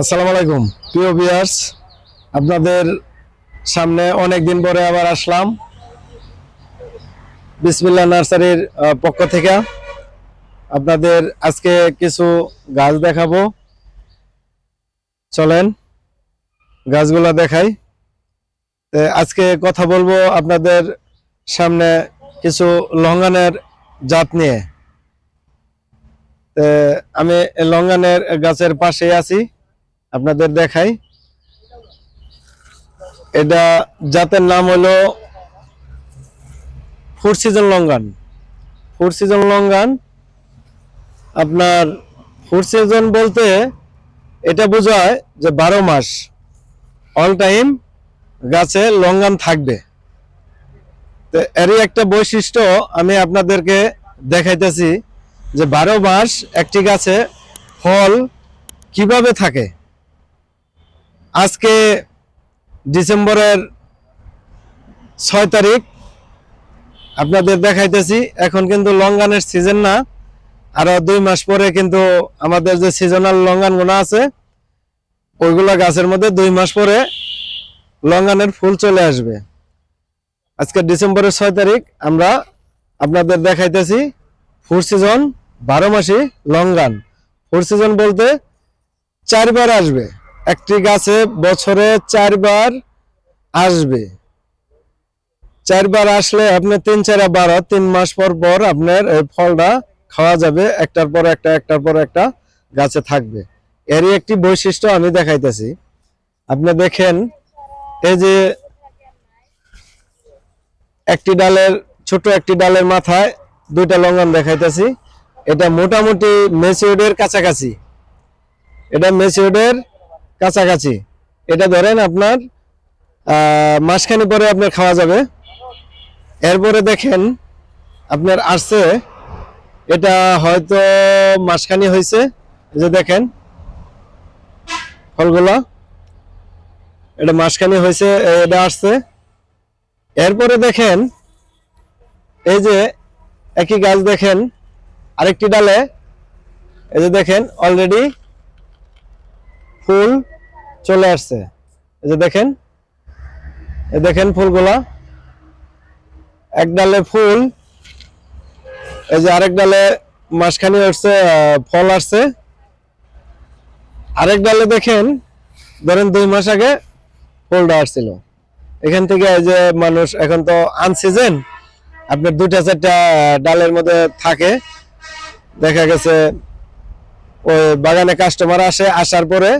আসসালামু আলাইকুম। প্রিয় বিয়ার্স আপনাদের সামনে অনেক দিন পরে আবার আসলাম বিসমিল্লা নার্সারির পক্ষ থেকে। আপনাদের আজকে কিছু গাছ দেখাবো। চলেন গাছগুলো দেখাই। আজকে কথা বলব আপনাদের সামনে কিছু লঙ্গানের জাত নিয়ে। আমি লঙ্গানের গাছের পাশে আছি। আপনাদের দেখাই। এটা জাতের নাম হলো four season longan four season longan আপনার ফোর সিজন বলতে এটা বোঝায় যে বারো মাস অল টাইম গাছে লঙ্গান থাকবে। তো এরই একটা বৈশিষ্ট্য আমি আপনাদেরকে দেখাইতেছি যে বারো মাস একটি গাছে ফল কীভাবে থাকে। আজকে ডিসেম্বরের ছয় তারিখ। আপনাদের দেখাইতেছি, এখন কিন্তু লঙ্গানের সিজন না। আরও দুই মাস পরে কিন্তু আমাদের যে সিজনাল লঙ্গানগুলো আছে, ওইগুলা গাছের মধ্যে দুই মাস পরে লঙ্গানের ফুল চলে আসবে। আজকে ডিসেম্বরের ছয় তারিখ, আমরা আপনাদের দেখাইতেছি ফোর সিজন বারো মাসি লঙ্গান। ফোর সিজন বলতে চারবার আসবে। একটি গাছে বছরে চারবার আসবে। চারবার আসলে আপনি তিন চার বারো তিন মাস পর পর আপনার এই ফলটা খাওয়া যাবে। একটার পর একটা, একটার পর একটা গাছে থাকবে। এরই একটি বৈশিষ্ট্য আমি দেখাইতেছি। আপনি দেখেন, এই যে একটি ডালের, ছোট একটি ডালের মাথায় দুইটা লঙ্গন দেখাইতেছি। এটা মোটামুটি মেচিউডের কাছাকাছি। এটা মেচিউডের কাছাকাছি। এটা ধরেন আপনার মাসখানি পরে আপনার খাওয়া যাবে। এরপরে দেখেন, আপনার আসছে, এটা হয়তো মাসখানি হয়েছে। যে দেখেন, ফলগুলো, এটা মাসখানি হয়েছে এটা আসছে। এরপরে দেখেন, এই যে একই গাছ দেখেন, আরেকটি ডালে, এই যে দেখেন অলরেডি ফুল চলে আসছে। এই যে দেখেন, এই দেখেন ফুলগুলা। এক ডালে ফুল, এই যে আরেক ডালে মাসখানি আসছে ফল আসছে। আরেক ডালে দেখেন, ধরেন দুই মাস আগে ফুলটা আসছিল। এখান থেকে এই যে মানুষ এখন তো আনসিজন আপনার দুটা চারটা ডালের মধ্যে থাকে। দেখা গেছে, ওই বাগানে কাস্টমার আসে, আসার পরে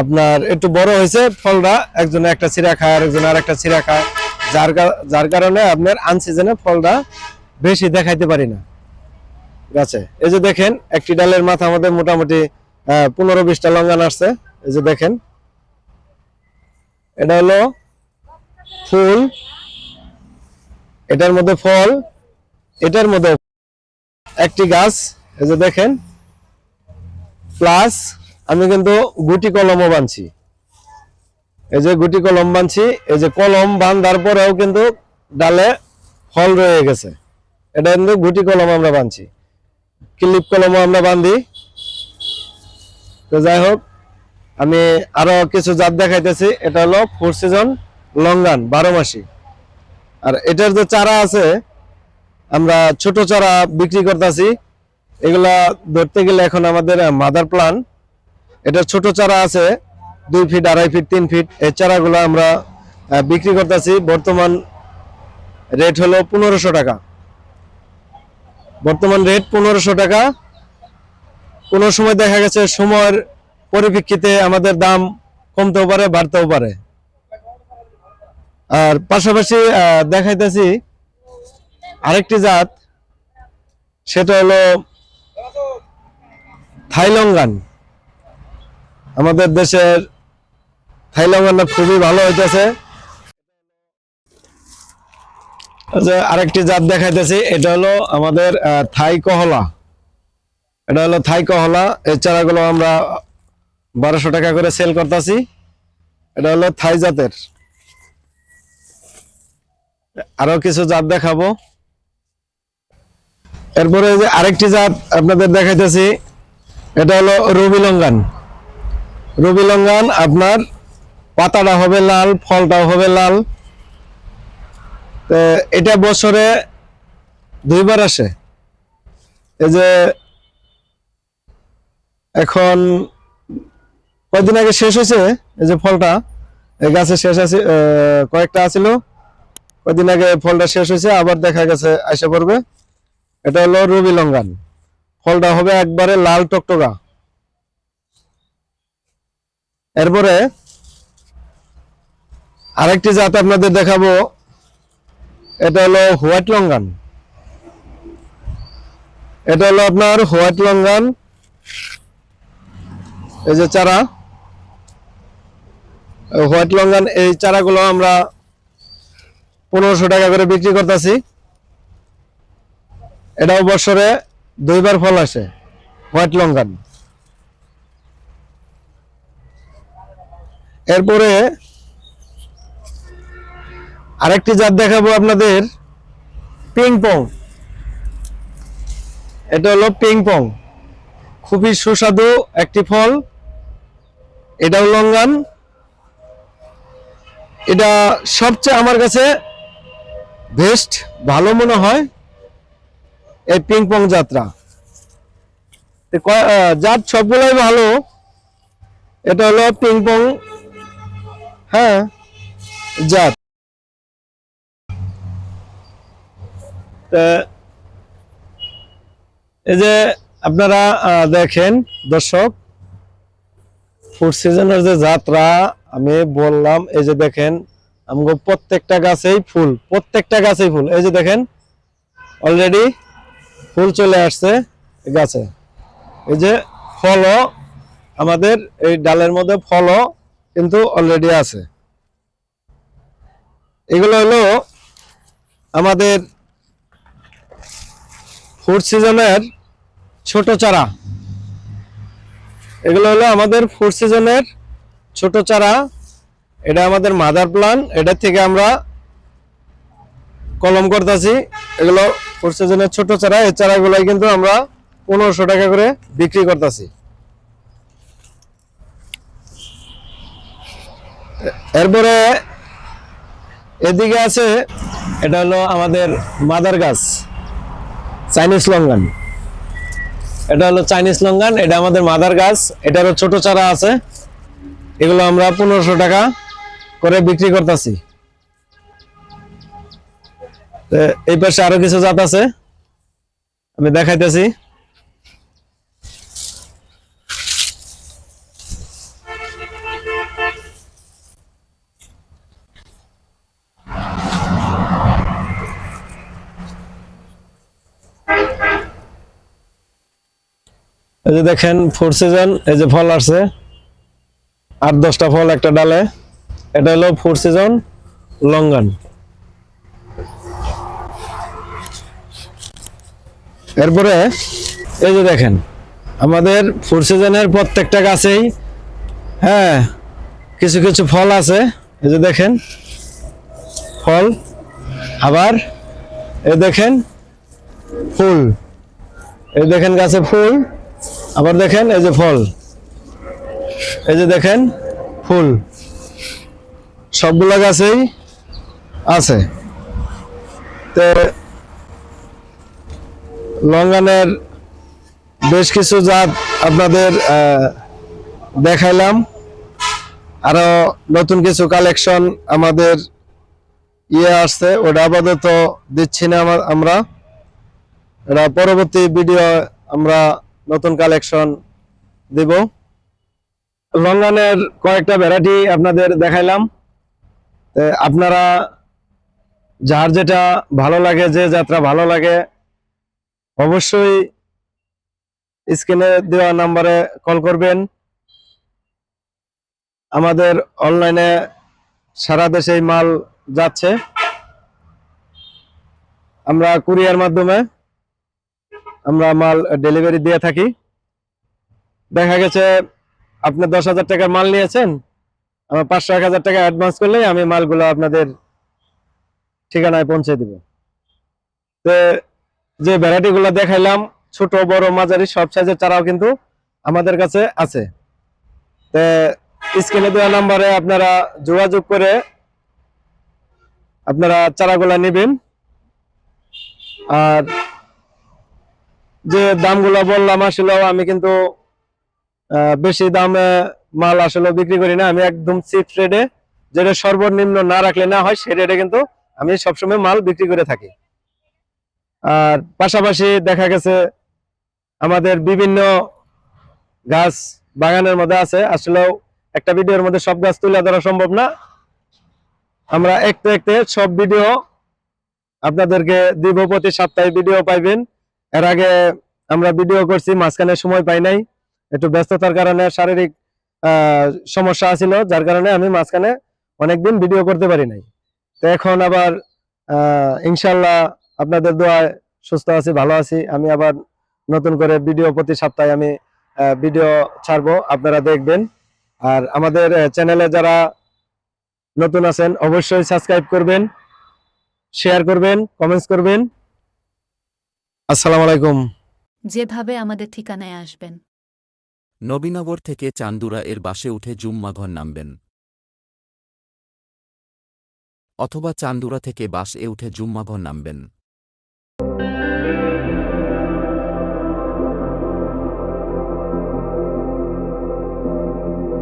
আপনার একটু বড় হয়েছে ফলটা, একজনে একটা চিরা খায় আর একজনে আর একটা চিরা খায়। যার যার কারণে আপনার আনসিজনে ফলটা বেশি দেখাইতে পারি না। গাছে এই যে দেখেন, একটি ডালের মাথা আমাদের মোটামুটি পনেরো বিশটা লঙ্গান আসছে। এই যে দেখেন, এটা হলো ফুল। এটার মধ্যে ফল, এটার মধ্যে একটি গাছ। এই যে দেখেন প্লাস আমি কিন্তু গুটি কলমও বানছি। এই যে গুটি কলম বানছি, এই যে কলম বান্ধার পরেও কিন্তু ডালে ফল রয়ে গেছে। এটা কিন্তু গুটি কলম আমরা বানছি। ক্লিপ কলমও আমরা বান্ধি তো যাই হোক, আমি আরও কিছু জাত দেখাইতেছি। এটা হলো ফোর সিজন লঙ্গান, বারো মাসি। আর এটার যে চারা আছে, আমরা ছোট চারা বিক্রি করতেছি। এগুলা ধরতে গেলে এখন আমাদের মাদার প্লান এটা ছোট চারা আছে, দুই ফিট আড়াই ফিট তিন ফিট এই চারাগুলো আমরা বিক্রি করতেছি। বর্তমান রেট হলো পনেরোশো টাকা। বর্তমান রেট পনেরোশো টাকা। কোনো সময় দেখা গেছে সময়ের পরিপ্রেক্ষিতে আমাদের দাম কমতেও পারে, বাড়তেও পারে। আর পাশাপাশি দেখাইতেছি আরেকটি জাত, সেটা হলো থাইলঙ্গান। আমাদের দেশের থাইলঙ্গানটা খুবই ভালো হইতেছে। যে আরেকটি জাত দেখাইতেছি, এটা হলো আমাদের থাই কহলা। এটা হলো থাই কহলা, এই চারাগুলো আমরা বারোশো টাকা করে সেল করতেছি। এটা হলো থাই জাতের। আরও কিছু জাত দেখাবো। এরপরে যে আরেকটি জাত আপনাদের দেখাইতেছি, এটা হলো রবি লঙ্গান রবি লঙ্গান, আপনার পাতাটা হবে লাল, ফলটাও হবে লাল। এটা বছরে দুইবার আসে। এই যে এখন কয়েকদিন আগে শেষ হয়েছে এই যে ফলটা? এই গাছে শেষ আছে কয়েকটা আছিল। কয়েকদিন আগে ফলটা শেষ হয়েছে, আবার দেখা গেছে আসে পড়বে। এটা হলো রবি লঙ্গান। ফলটা হবে একবারে লাল টকটকা। এরপরে আরেকটি জাত আপনাদের দেখাবো। এটা হলো হোয়াইট লঙ্গান এটা হলো আপনার হোয়াইট লঙ্গান এই যে চারা। হোয়াইট লঙ্গান এই চারাগুলো আমরা পনেরোশো টাকা করে বিক্রি করতেছি। এটাও বছরে দুইবার ফল আসে, হোয়াইট লঙ্গান এরপরে আরেকটি জাত দেখাবো আপনাদের, পিং পং। এটা হলো পিং পং। খুবই সুস্বাদু একটি ফল। এটাও লঙ্গান। এটা সবচেয়ে আমার কাছে বেস্ট ভালো মনে হয় এই পিং পং যাত্রা। জাত সবগুলোই ভালো। এটা হলো পিং পং হ্যাঁ জাত এই যে আপনারা দেখেন, দর্শক ফুড সিজনের যে যাত্রা, আমি বললাম, এই যে দেখেন, আমগো প্রত্যেকটা গাছেই ফুল, প্রত্যেকটা গাছেই ফুল। এই যে দেখেন অলরেডি ফুল চলে আসছে গাছে। এই যে ফলও, আমাদের এই ডালের মধ্যে ফলও কিন্তু অলরেডি আছে। এগুলো হলো আমাদের ফুড সিজনের ছোট চারা। এগুলো হলো আমাদের ফুড সিজনের ছোট চারা। এটা আমাদের মাদার প্লান এটা থেকে আমরা কলম করতেছি। এগুলো ফুড সিজনের ছোট চারা, এই চারাগুলাই কিন্তু আমরা পনেরোশো টাকা করে বিক্রি করতেছি। এরপরে এদিকে আছে, এটা হলো আমাদের মাদার গাছ, চাইনিজ লঙ্গান। এটা হলো চাইনিজ লঙ্গান, এটা আমাদের মাদার গাছ, এটারও ছোট চারা আছে। এগুলো আমরা পনেরোশো টাকা করে বিক্রি করতেছি। এই পাশে আরও কিছু জাত আছে, আমি দেখাইতেছি। যে দেখেন ফোর সিজন এই যে ফল আসছে আট দশটা ফল একটা ডালে, এটা হলো ফোর সিজন লঙ্গান। এরপরে, এই যে দেখেন, আমাদের ফোর সিজনের প্রত্যেকটা গাছেই হ্যাঁ কিছু কিছু ফল আছে, এই যে দেখেন, ফল, আবার, এই দেখেন, ফুল, এই দেখেন গাছে ফুল আবার দেখেন, এই যে ফল। এই যে দেখেন, ফুল। সবগুলা গাছেই আছে। তো লঙ্গানের বেশ কিছু জাত আপনাদের দেখাইলাম। আরও নতুন কিছু কালেকশন আমাদের ইয়ে আসছে, ওটা আপাতত দিচ্ছি না আমা- আমরা। এটা পরবর্তী ভিডিও আমরা নতুন কালেকশন দেব। লঙ্গানের কয়েকটা ভ্যারাইটি আপনাদের দেখাইলাম। আপনারা যার যেটা ভালো লাগে, যে যাত্রা ভালো লাগে, অবশ্যই স্ক্রিনে দেওয়া নাম্বারে কল করবেন। আমাদের অনলাইনে সারা দেশে এই মাল যাচ্ছে। আমরা কুরিয়ার মাধ্যমে আমরা মাল ডেলিভারি দিয়ে থাকি। দেখা গেছে আপনি দশ হাজার টাকার মাল নিয়েছেন, আমার পাঁচশো, এক হাজার টাকা অ্যাডভান্স করলেই আমি মালগুলো আপনাদের ঠিকানায় পৌঁছে দিব। তো যে ভ্যারাইটি গুলো দেখাইলাম, ছোট, বড়, মাঝারি, সব সাইজের চারাও কিন্তু আমাদের কাছে আছে। তে স্ক্রিনে দেওয়া নাম্বারে আপনারা যোগাযোগ করে আপনারা চারাগুলা নেবেন। আর যে দামগুলো বললাম আসলে আমি কিন্তু বেশি দামে মাল আসলে বিক্রি করি না। আমি একদম চিপ রেটে যেটা সর্বনিম্ন না রাখলে না হয়, সেই রেটে কিন্তু আমি সবসময় মাল বিক্রি করে থাকি। আর পাশাপাশি দেখা গেছে আমাদের বিভিন্ন গাছ বাগানের মধ্যে আছে। আসলেও একটা ভিডিওর মধ্যে সব গাছ তুলে ধরা সম্ভব না। আমরা একটু একটু সব ভিডিও আপনাদেরকে দিব প্রতি সপ্তাহে ভিডিও পাইবেন। এর আগে আমরা ভিডিও করছি, মাঝখানে সময় পাই নাই। একটু ব্যস্ততার কারণে শারীরিক সমস্যা ছিল যার কারণে আমি মাঝখানে অনেকদিন ভিডিও করতে পারি নাই। তো এখন আবার ইনশাল্লাহ আপনাদের দোয়ায় সুস্থ আছি, ভালো আছি। আমি আবার নতুন করে ভিডিও প্রতি সপ্তাহে আমি ভিডিও ছাড়বো, আপনারা দেখবেন। আর আমাদের চ্যানেলে যারা নতুন আছেন, অবশ্যই সাবস্ক্রাইব করবেন শেয়ার করবেন কমেন্টস করবেন। আসসালামু আলাইকুম। যেভাবে আমাদের ঠিকানায় আসবেন। নবীনগর থেকে চান্দুরা এর বাসে উঠে জুম্মাঘর নামবেন। অথবা চান্দুরা থেকে বাস এ উঠে জুম্মাঘর নামবেন।